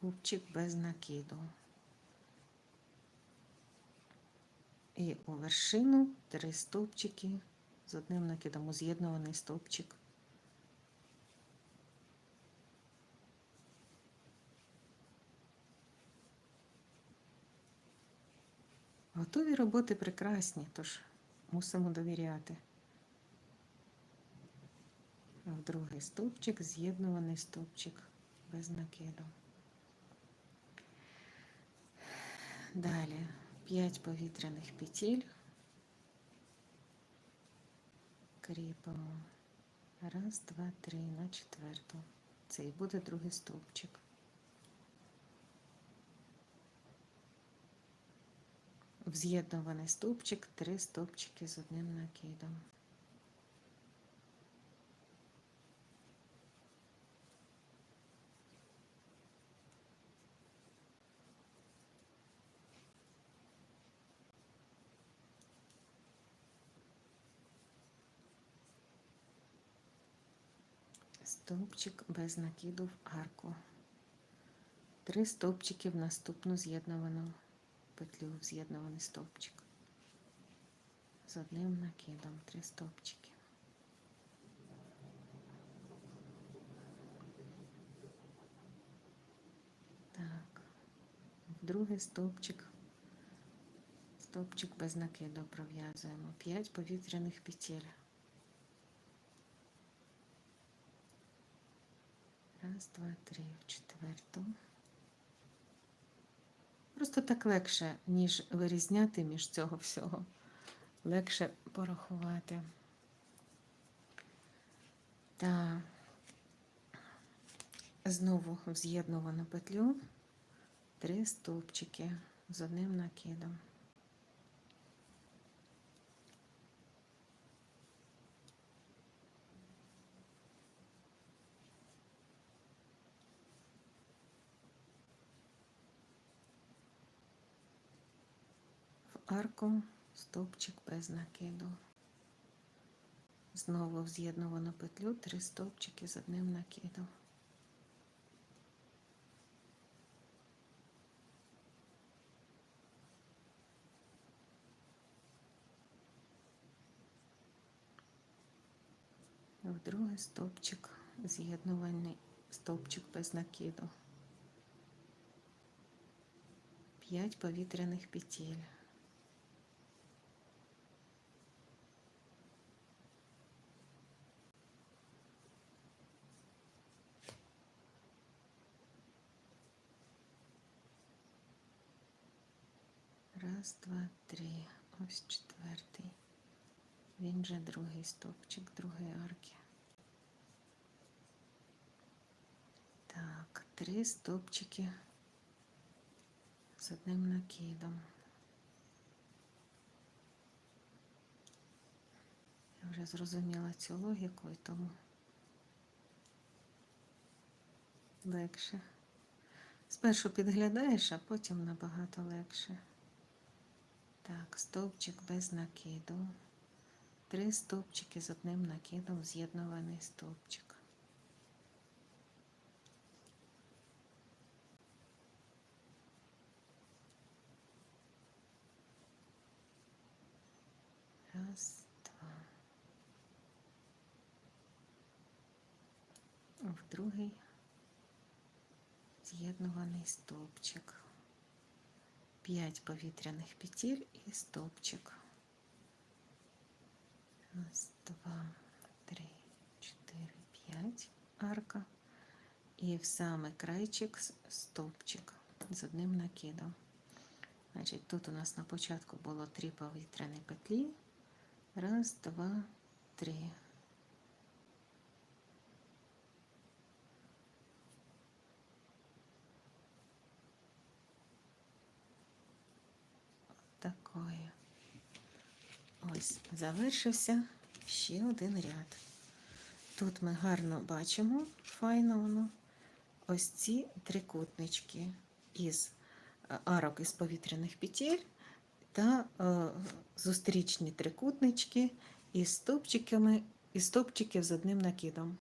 стовпчик без накиду. І у вершину три стовпчики з одним накидом з'єднуваний стовпчик. Готові роботи прекрасні, тож мусимо довіряти. В другий стовпчик, з'єднуваний стовпчик без накиду. Далі 5 повітряних петель. Кріпимо. Раз, два, три на четверту. Це і буде другий стовпчик. В з'єднуваний стовпчик три стовпчики з одним накидом. Стовпчик без накиду в арку. Три стовпчики в наступну з'єднувану петлю з'єднуваний стовпчик. З одним накидом три стовпчики. Так, другий стовпчик, стовпчик без накиду пров'язуємо. П'ять повітряних петель. Раз, два, три, в четверту. Просто так легше, ніж вирізняти між цього всього. Легше порахувати. Так. Знову в з'єднувану петлю три стовпчики з одним накидом. В арку стовпчик без накиду. Знову в з'єднувану петлю три стовпчики з одним накидом. В другий стовпчик з'єднуваний стовпчик без накиду. П'ять повітряних петель. Раз, два, три. Ось четвертий. Він же другий стовпчик другої арки. Так, три стовпчики з одним накидом. Я вже зрозуміла цю логіку і тому легше. Спершу підглядаєш, а потім набагато легше. Так, стовпчик без накиду. Три стовпчики з одним накидом, з'єднуваний стовпчик. Раз, два. В другий з'єднуваний стовпчик. 5 повітряних петель і стовпчик. Раз, два, три, чотири, п'ять арка. І в саме крайчик стовпчик з одним накидом. Значить, тут у нас на початку було три повітряні петлі. Раз, два, три. Такої. Ось, завершився ще один ряд. Тут ми гарно бачимо, файно воно, ось ці трикутнички із е, арок із повітряних петель та е, зустрічні трикутнички із стовпчиками і стовпчиків з одним накидом.